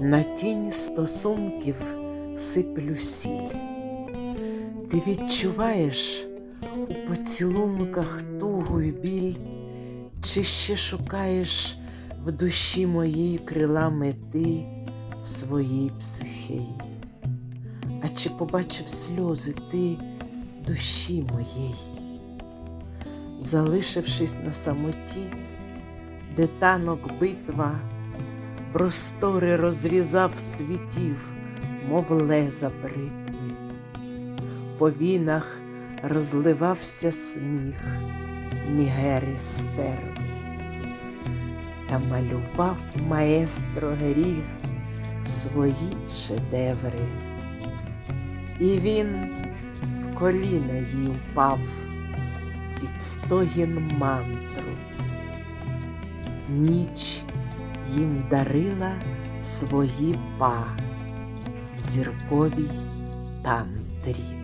На тінь стосунків сиплю сіль. Ти відчуваєш у поцілунках тугу й біль, чи ще шукаєш в душі моїй крила мети своїй психи? А чи побачив сльози ти душі моїй? Залишившись на самоті, де танок битва, простори розрізав світів, мов леза бритви. По вінах розливався сміх мігери стерви, та малював маестро гріх свої шедеври. І він в коліна їй впав під стогін мантру. Ніч їм дарила свої па в зірковій тантрі.